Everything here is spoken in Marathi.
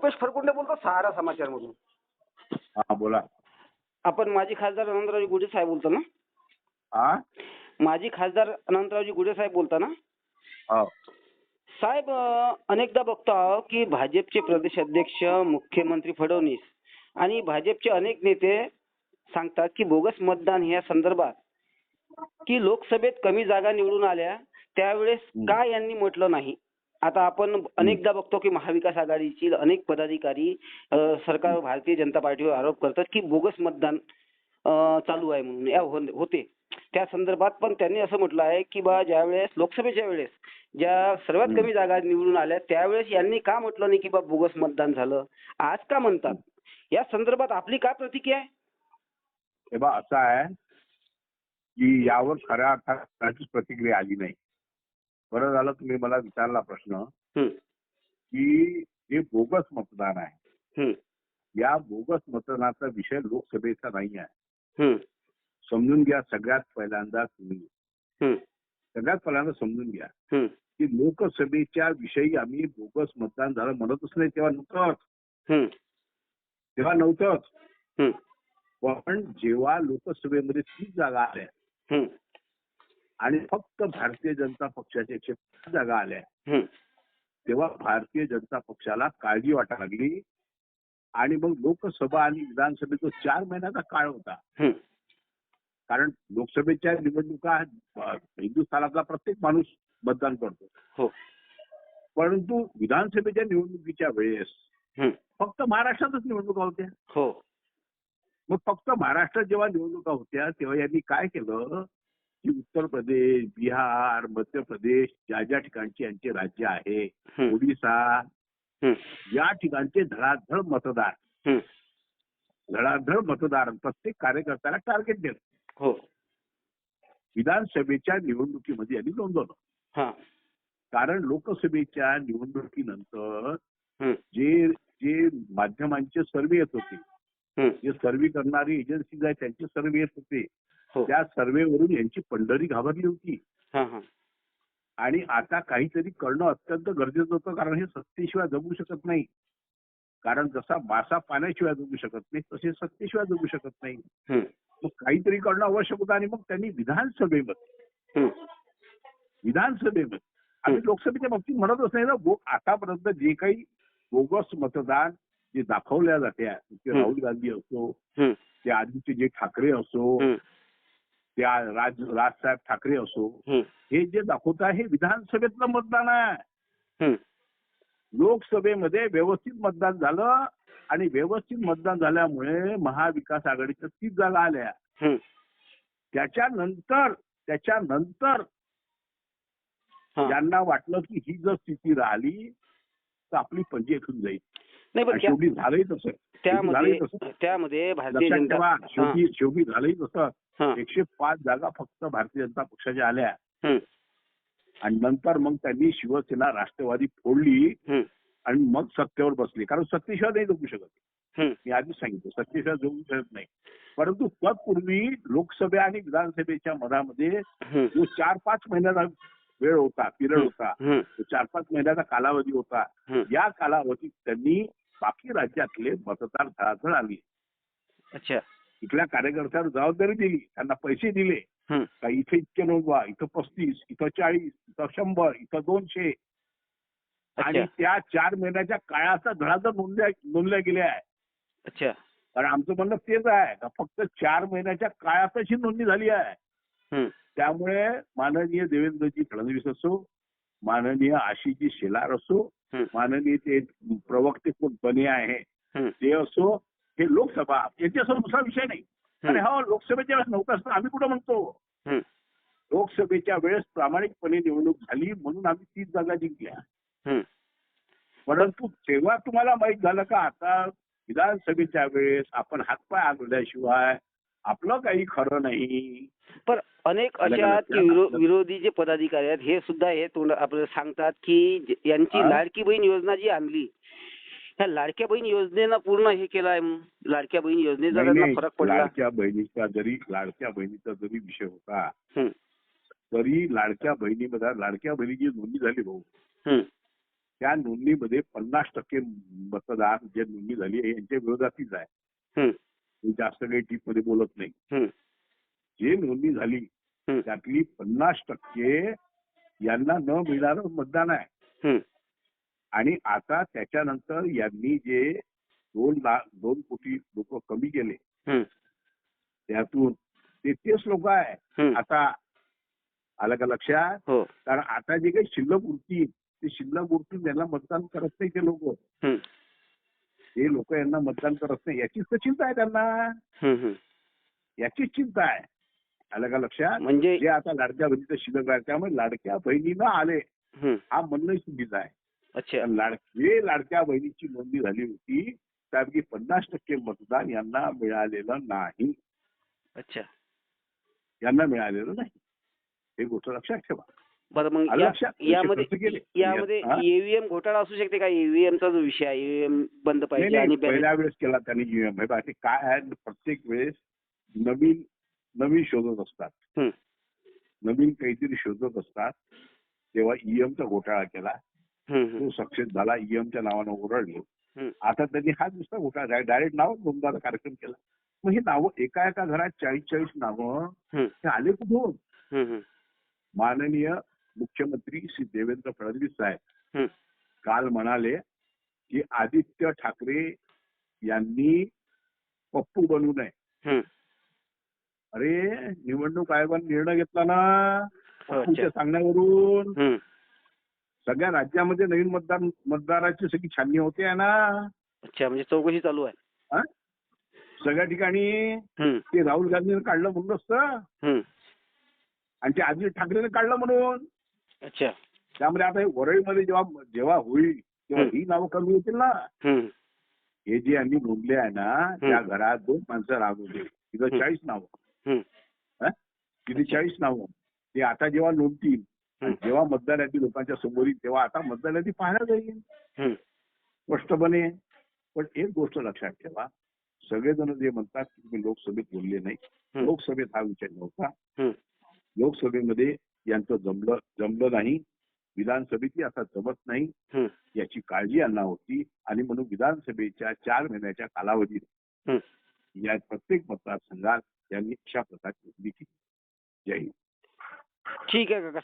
रुपेश फरकुंडे बोलतो सहारा समाचार मधून हा बोला. आपण माजी खासदार अनंतरावजी गुढे साहेब बोलता ना? हा? माजी खासदार अनंतरावजी गुढे साहेब बोलता ना? हो. साहेब अनेकदा बघतो की भाजपचे प्रदेश अध्यक्ष मुख्यमंत्री फडणवीस आणि भाजपचे अनेक नेते सांगतात की बोगस मतदान या संदर्भात की लोकसभेत कमी जागा निवडून आल्या त्यावेळेस का यांनी म्हटलं नाही? आता आपण अनेकदा बघतो की महाविकास आघाडीची अनेक पदाधिकारी सरकार भारतीय जनता पार्टीवर आरोप करतात की बोगस मतदान चालू आहे म्हणून. या हो, होते. त्या संदर्भात पण त्यांनी असं म्हटलं आहे की बा ज्यावेळेस लोकसभेच्या वेळेस ज्या सर्वात कमी जागा निवडून आल्या त्यावेळेस यांनी का म्हटलं नाही की बा बोगस मतदान झालं? आज का म्हणतात? या संदर्भात आपली काय प्रतिक्रिया आहे? बा असं आहे की यावर खऱ्या अर्थात प्रतिक्रिया आली नाही. बरं झालं तुम्ही मला विचारला प्रश्न. की हे बोगस मतदान आहे. या बोगस मतदानाचा विषय लोकसभेचा नाही आहे. समजून घ्या सगळ्यात पहिल्यांदा तुम्ही. सगळ्यात पहिल्यांदा समजून घ्या. की लोकसभेच्या विषयी आम्ही बोगस मतदान झालं म्हणतच नाही तेव्हा नव्हतंच हम्म, तेव्हा नव्हतंच पण जेव्हा लोकसभेमध्ये तीस जागा आल्या. आणि फक्त भारतीय जनता पक्षाच्या एकशे पाच जागा आल्या. तेव्हा भारतीय जनता पक्षाला काळजी वाटायला लागली. आणि मग लोकसभा आणि विधानसभेचा चार महिन्याचा काळ होता. कारण लोकसभेच्या निवडणुका हिंदुस्थानातला प्रत्येक माणूस मतदान करतो. हो. परंतु विधानसभेच्या निवडणुकीच्या वेळेस फक्त महाराष्ट्रातच निवडणुका होत्या. हो. मग फक्त महाराष्ट्रात जेव्हा निवडणुका होत्या तेव्हा यांनी काय केलं? की उत्तर प्रदेश बिहार मध्य प्रदेश ज्या ज्या ठिकाणचे यांचे राज्य आहे ओडिसा या ठिकाणचे धडाधड मतदार. धडाधड मतदार प्रत्येक कार्यकर्त्याला टार्गेट दिलं हो. विधानसभेच्या निवडणुकीमध्ये यांनी नोंदवलं. कारण लोकसभेच्या निवडणुकीनंतर जे जे माध्यमांचे सर्वे येत होते जे सर्वे करणारी एजन्सीज आहेत त्यांचे सर्वे येत होते. त्या सर्वेवरून यांची पंढरी घाबरली होती. हा हा. आणि आता काहीतरी करणं अत्यंत गरजेचं होतं कारण हे सत्तेशिवाय जगू शकत नाही. कारण जसा मासा पाण्याशिवाय जगू शकत नाही तसे सत्तेशिवाय जगू शकत नाही. मग काहीतरी करणं आवश्यक होतं आणि मग त्यांनी विधानसभेमध्ये विधानसभेमध्ये आम्ही लोकसभेच्या बाबतीत म्हणतच नाही ना आतापर्यंत जे काही बोगस मतदान जे दाखवल्या जाते ते. राहुल गांधी असो ते आधीचे जे ठाकरे असो त्या राज राजसाहेब ठाकरे असो हे जे दाखवत आहे हे विधानसभेतलं मतदान आहे. लोकसभेमध्ये व्यवस्थित मतदान झालं आणि व्यवस्थित मतदान झाल्यामुळे महाविकास आघाडीच्या तीस जागा आल्या. त्याच्यानंतर त्याच्यानंतर हा. यांना वाटलं की ही जर स्थिती राहिली तर आपली पंजी एकूण जाईल. शेवटी झालंही तसं. त्यामध्ये त्यामध्ये शेवटी शेवटी झालंही तसं. एकशे पाच जागा फक्त भारतीय जनता पक्षाच्या आल्या. आणि नंतर मग त्यांनी शिवसेना राष्ट्रवादी फोडली. आणि मग सत्तेवर बसली. कारण सत्तेशिवाय नाही जगू शकत. मी आधीच सांगितलं सत्तेशिवाय जगू शकत नाही. परंतु तत्पूर्वी लोकसभे आणि विधानसभेच्या मधामध्ये जो चार पाच महिन्याचा वेळ होता पिरियड होता चार पाच महिन्याचा कालावधी होता. या कालावधीत त्यांनी बाकी राज्यातले मतदार धडाधड आली अच्छा. इथल्या कार्यकर्त्यांवर जबाबदारी दिली त्यांना पैसे दिले. का इथे इतके नोंदवा इथं पस्तीस इथं चाळीस इथं शंभर इथं दोनशे. आणि त्या चार महिन्याच्या काळाचा धडाधड नोंदल्या नोंदल्या गेल्या आहे. अच्छा. कारण आमचं म्हणणं तेच आहे का फक्त चार महिन्याच्या काळातच ही नोंदणी झाली आहे. त्यामुळे माननीय देवेंद्रजी फडणवीस असो माननीय आशिषजी शेलार असो माननीय ते प्रवक्ते कोण बने आहे ते असो हे लोकसभा यांच्यासमोर दुसरा विषय नाही. आणि हा लोकसभेच्या वेळेस नव्हता असता आम्ही कुठं म्हणतो? लोकसभेच्या वेळेस प्रामाणिकपणे निवडणूक झाली म्हणून आम्ही तीस जागा जिंकल्या. परंतु तेव्हा तुम्हाला माहीत झालं का आता विधानसभेच्या वेळेस आपण हातपाय आगल्याशिवाय आपलं काही खरं नाही. पण अनेक अशा विरोधी जे पदाधिकारी आहेत हे सुद्धा हे आपल्याला सांगतात की यांची? लाडकी बहीण योजना जी आणली ह्या लाडक्या बहीण योजनेनं पूर्ण हे केलं आहे. लाडक्या बहीण योजनेचा नाही, त्यांना नाही. फरक पडला. लाडक्या बहिणीचा जरी लाडक्या बहिणीचा जरी विषय होता तरी लाडक्या बहिणीमध्ये लाडक्या बहिणीची नोंदणी झाली भाऊ त्या नोंदणीमध्ये पन्नास टक्के मतदार जे नोंदणी झाली आहे यांच्या विरोधातलीच आहे. मी जास्त काही डीपमध्ये बोलत नाही. हम्म, जे नोंदणी झाली त्यातली पन्नास टक्के यांना न मिळणारं मतदान आहे. आणि आता त्याच्यानंतर यांनी जे दोन लाख दोन कोटी लोक कमी केले हम्म, त्यातून ते तेच लोक आहे. आता आलं का लक्षात? हो. कारण आता जे काही शिल्लक उरतील ते शिल्लक उरतील त्यांना मतदान करत नाही ते लोक. हे लोक यांना मतदान करत नाही. याचीच तर चिंता आहे त्यांना. याचीच चिंता आहे. आलं का लक्षात? म्हणजे जे आता लाडक्या बहिणीचं शिल्लक आहे त्यामुळे लाडक्या बहिणीनं आले. हा म्हणणं चुकीचं आहे. अच्छा. पण लाड जे लाडक्या बहिणीची नोंदणी झाली होती. त्यापैकी पन्नास टक्के मतदान यांना मिळालेलं नाही. अच्छा. यांना मिळालेलं नाही. हे गोष्ट लक्षात ठेवा. बरं मग यामध्ये. यामध्ये? ईव्हीएम घोटाळा असू शकते का? ईव्हीएमचा जो विषय आहे ईव्हीएम बंद नाही, पाहिजे आणि पहिल्या वेळेस केला त्यांनी ईव्हीएम बाकी काय आहे? प्रत्येक वेळेस नवीन नवीन शोधत असतात. नवीन काहीतरी शोधत असतात. तेव्हा ईएमचा घोटाळा केला. तो सक्सेस झाला ईएमच्या नावानं ओरडले. आता त्यांनी हा नुसता घोटाळा डायरेक्ट नाव नोंदवायचा कार्यक्रम केला. मग हे नावं एका एका घरात चाळीस चाळीस नावं हे आले कुठून? माननीय मुख्यमंत्री श्री देवेंद्र फडणवीस साहेब. काल म्हणाले की आदित्य ठाकरे यांनी पप्पू बनू नये. अरे निवडणूक आयोगाने निर्णय घेतला ना. सांगण्यावरून. सगळ्या राज्यामध्ये नवीन मतदार मतदाराची सगळी छाननी होते आहे ना. अच्छा म्हणजे चौकशी चालू आहे. हा? सगळ्या ठिकाणी हम्म, ते राहुल गांधीने काढलं म्हणून असतं. हम्म, आणि ते आदित्य ठाकरेने काढलं म्हणून. अच्छा. त्यामुळे आता हे वरळीमध्ये जेव्हा जेव्हा होईल तेव्हा. ही नावं कमी होतील ना. हम्म, हे जे यांनी नोंदले आहे ना त्या घरात दोन माणसं राहत होते. तिथं. चाळीस नावं. हम्म? तिथे चाळीस नावं. ते आता जेव्हा नोंदतील. जेव्हा मतदार यादी लोकांच्या समोर येईल तेव्हा आता मतदार यादी पाहायला जाईल स्पष्टपणे पण एक गोष्ट लक्षात ठेवा. सगळेजण जे म्हणतात की तुम्ही लोकसभेत बोलले नाही. लोकसभेत हा विषय नव्हता. लोकसभेमध्ये यांचं जमलं जमलं नाही. विधानसभेची आता जमत नाही. याची काळजी यांना होती. आणि म्हणून विधानसभेच्या चार महिन्याच्या कालावधीत. या प्रत्येक मतदारसंघात त्यांनी अशा प्रकारची केली. जय हिंद. ठीक आहे काका.